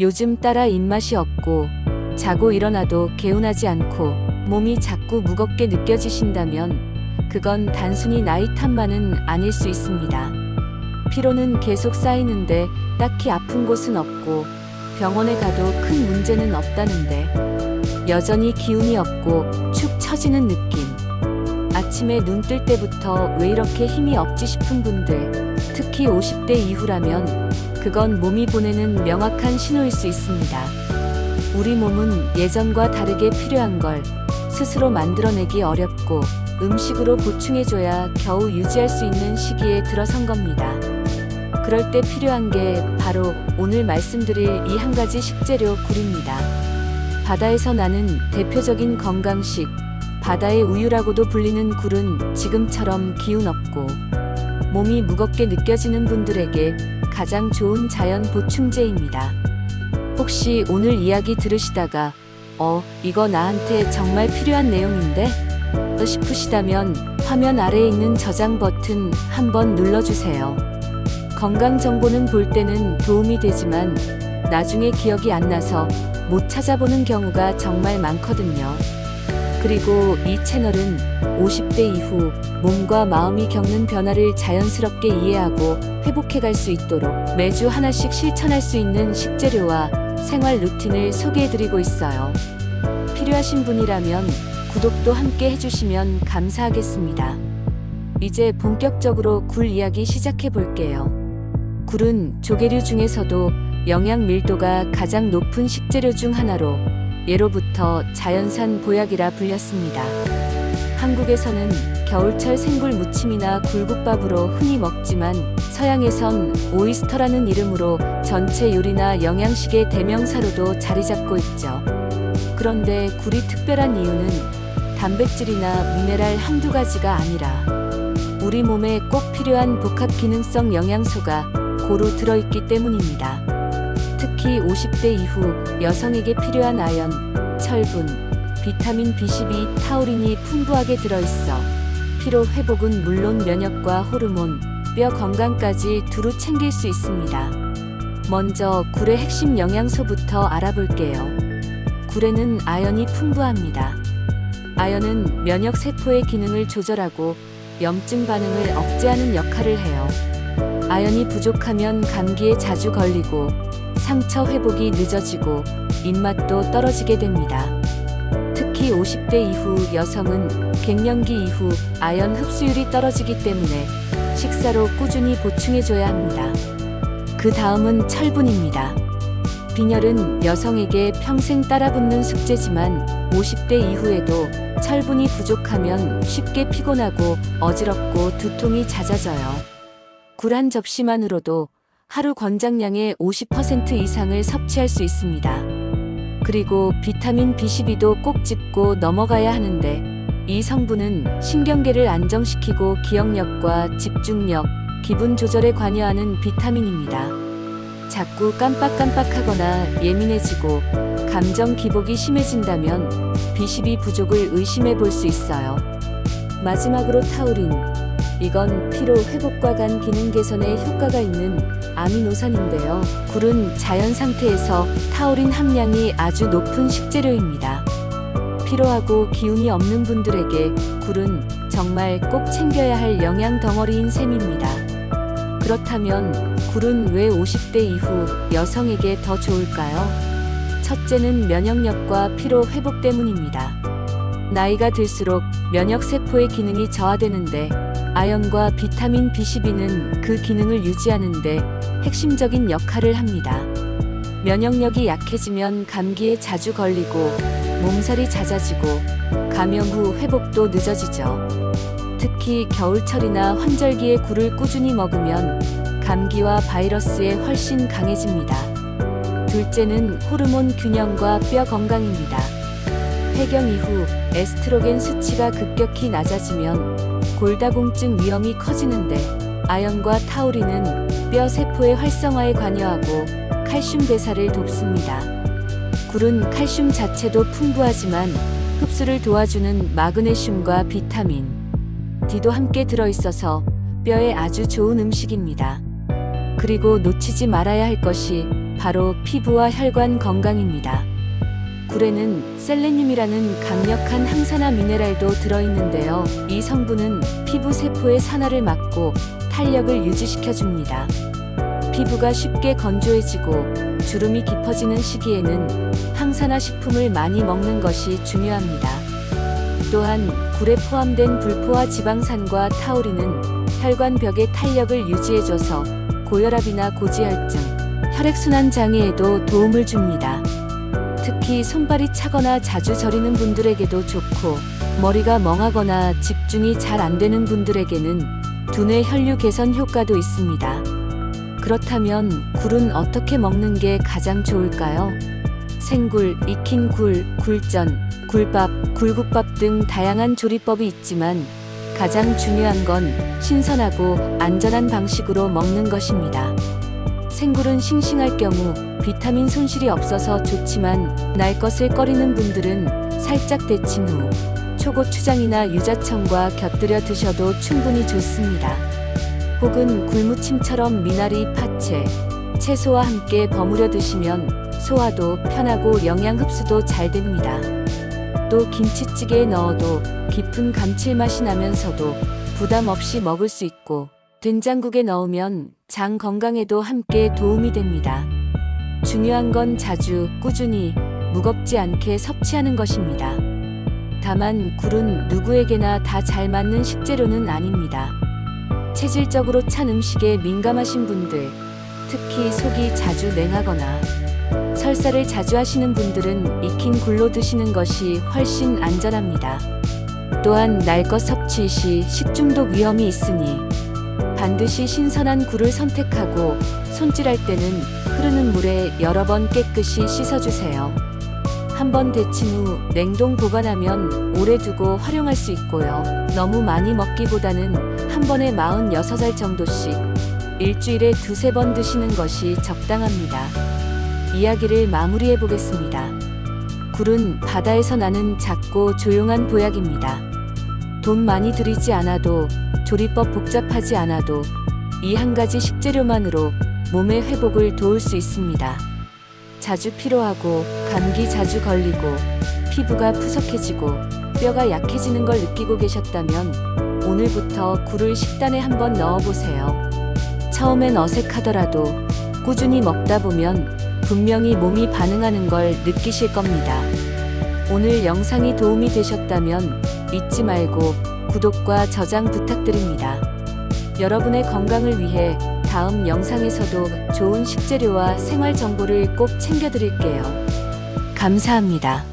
요즘 따라 입맛이 없고 자고 일어나도 개운하지 않고 몸이 자꾸 무겁게 느껴지신다면 그건 단순히 나이 탓만은 아닐 수 있습니다. 피로는 계속 쌓이는데 딱히 아픈 곳은 없고 병원에 가도 큰 문제는 없다는데 여전히 기운이 없고 축 처지는 느낌. 아침에 눈 뜰 때부터 왜 이렇게 힘이 없지 싶은 분들, 특히 50대 이후라면 그건 몸이 보내는 명확한 신호일 수 있습니다. 우리 몸은 예전과 다르게 필요한 걸 스스로 만들어내기 어렵고 음식으로 보충해줘야 겨우 유지할 수 있는 시기에 들어선 겁니다. 그럴 때 필요한 게 바로 오늘 말씀드릴 이 한 가지 식재료 굴입니다. 바다에서 나는 대표적인 건강식, 바다의 우유라고도 불리는 굴은 지금처럼 기운 없고 몸이 무겁게 느껴지는 분들에게 가장 좋은 자연 보충제입니다. 혹시 오늘 이야기 들으시다가 어, 이거 나한테 정말 필요한 내용인데? 싶으시다면 화면 아래에 있는 저장 버튼 한번 눌러주세요. 건강 정보는 볼 때는 도움이 되지만 나중에 기억이 안 나서 못 찾아보는 경우가 정말 많거든요. 그리고 이 채널은 50대 이후 몸과 마음이 겪는 변화를 자연스럽게 이해하고 회복해 갈 수 있도록 매주 하나씩 실천할 수 있는 식재료와 생활 루틴을 소개해 드리고 있어요. 필요하신 분이라면 구독도 함께 해주시면 감사하겠습니다. 이제 본격적으로 굴 이야기 시작해 볼게요. 굴은 조개류 중에서도 영양 밀도가 가장 높은 식재료 중 하나로 예로부터 자연산 보약이라 불렸습니다. 한국에서는 겨울철 생굴 무침이나 굴국밥으로 흔히 먹지만 서양에선 오이스터라는 이름으로 전체 요리나 영양식의 대명사로도 자리 잡고 있죠. 그런데 굴이 특별한 이유는 단백질이나 미네랄 한두 가지가 아니라 우리 몸에 꼭 필요한 복합 기능성 영양소가 고루 들어있기 때문입니다. 특히 50대 이후 여성에게 필요한 아연, 철분, 비타민 B12, 타우린이 풍부하게 들어있어 피로 회복은 물론 면역과 호르몬, 뼈 건강까지 두루 챙길 수 있습니다. 먼저 굴의 핵심 영양소부터 알아볼게요. 굴에는 아연이 풍부합니다. 아연은 면역 세포의 기능을 조절하고 염증 반응을 억제하는 역할을 해요. 아연이 부족하면 감기에 자주 걸리고 상처 회복이 늦어지고 입맛도 떨어지게 됩니다. 특히 50대 이후 여성은 갱년기 이후 아연 흡수율이 떨어지기 때문에 식사로 꾸준히 보충해줘야 합니다. 그 다음은 철분입니다. 빈혈은 여성에게 평생 따라붙는 숙제지만 50대 이후에도 철분이 부족하면 쉽게 피곤하고 어지럽고 두통이 잦아져요. 굴 한 접시만으로도 하루 권장량의 50% 이상을 섭취할 수 있습니다. 그리고 비타민 B12도 꼭 짚고 넘어가야 하는데 이 성분은 신경계를 안정시키고 기억력과 집중력, 기분 조절에 관여하는 비타민입니다. 자꾸 깜빡깜빡하거나 예민해지고 감정 기복이 심해진다면 B12 부족을 의심해 볼 수 있어요. 마지막으로 타우린. 이건 피로 회복과 간 기능 개선에 효과가 있는 아미노산인데요. 굴은 자연 상태에서 타우린 함량이 아주 높은 식재료입니다. 피로하고 기운이 없는 분들에게 굴은 정말 꼭 챙겨야 할 영양 덩어리인 셈입니다. 그렇다면 굴은 왜 50대 이후 여성에게 더 좋을까요? 첫째는 면역력과 피로 회복 때문입니다. 나이가 들수록 면역 세포의 기능이 저하되는데 아연과 비타민 B12는 그 기능을 유지하는데 핵심적인 역할을 합니다. 면역력이 약해지면 감기에 자주 걸리고 몸살이 잦아지고 감염 후 회복도 늦어지죠. 특히 겨울철이나 환절기에 굴을 꾸준히 먹으면 감기와 바이러스에 훨씬 강해집니다. 둘째는 호르몬 균형과 뼈 건강입니다. 폐경 이후 에스트로겐 수치가 급격히 낮아지면 골다공증 위험이 커지는데 아연과 타우린은 뼈 세포의 활성화에 관여하고 칼슘 대사를 돕습니다. 굴은 칼슘 자체도 풍부하지만 흡수를 도와주는 마그네슘과 비타민 D도 함께 들어있어서 뼈에 아주 좋은 음식입니다. 그리고 놓치지 말아야 할 것이 바로 피부와 혈관 건강입니다. 굴에는 셀레늄이라는 강력한 항산화 미네랄도 들어있는데요. 이 성분은 피부 세포의 산화를 막고 탄력을 유지시켜 줍니다. 피부가 쉽게 건조해지고 주름이 깊어지는 시기에는 항산화 식품을 많이 먹는 것이 중요합니다. 또한 굴에 포함된 불포화 지방산과 타우린은 혈관벽의 탄력을 유지해줘서 고혈압이나 고지혈증, 혈액순환 장애에도 도움을 줍니다. 특히 손발이 차거나 자주 저리는 분들에게도 좋고 머리가 멍하거나 집중이 잘 안 되는 분들에게는 두뇌 혈류 개선 효과도 있습니다. 그렇다면 굴은 어떻게 먹는 게 가장 좋을까요? 생굴, 익힌 굴, 굴전, 굴밥, 굴국밥 등 다양한 조리법이 있지만 가장 중요한 건 신선하고 안전한 방식으로 먹는 것입니다. 생굴은 싱싱할 경우 비타민 손실이 없어서 좋지만 날 것을 꺼리는 분들은 살짝 데친 후 초고추장이나 유자청과 곁들여 드셔도 충분히 좋습니다. 혹은 굴무침처럼 미나리, 파채, 채소와 함께 버무려 드시면 소화도 편하고 영양 흡수도 잘 됩니다. 또 김치찌개에 넣어도 깊은 감칠맛이 나면서도 부담 없이 먹을 수 있고 된장국에 넣으면 장 건강에도 함께 도움이 됩니다. 중요한 건 자주, 꾸준히, 무겁지 않게 섭취하는 것입니다. 다만 굴은 누구에게나 다 잘 맞는 식재료는 아닙니다. 체질적으로 찬 음식에 민감하신 분들, 특히 속이 자주 냉하거나 설사를 자주 하시는 분들은 익힌 굴로 드시는 것이 훨씬 안전합니다. 또한 날 것 섭취 시 식중독 위험이 있으니 반드시 신선한 굴을 선택하고 손질할 때는 흐르는 물에 여러 번 깨끗이 씻어주세요. 한 번 데친 후 냉동 보관하면 오래 두고 활용할 수 있고요. 너무 많이 먹기보다는 한 번에 46알 정도씩 일주일에 두세 번 드시는 것이 적당합니다. 이야기를 마무리해 보겠습니다. 굴은 바다에서 나는 작고 조용한 보약입니다. 돈 많이 들이지 않아도 조리법 복잡하지 않아도 이 한 가지 식재료만으로 몸의 회복을 도울 수 있습니다. 자주 피로하고 감기 자주 걸리고 피부가 푸석해지고 뼈가 약해지는 걸 느끼고 계셨다면 오늘부터 굴을 식단에 한번 넣어보세요. 처음엔 어색하더라도 꾸준히 먹다 보면 분명히 몸이 반응하는 걸 느끼실 겁니다. 오늘 영상이 도움이 되셨다면 잊지 말고 구독과 저장 부탁드립니다. 여러분의 건강을 위해 다음 영상에서도 좋은 식재료와 생활 정보를 꼭 챙겨드릴게요. 감사합니다.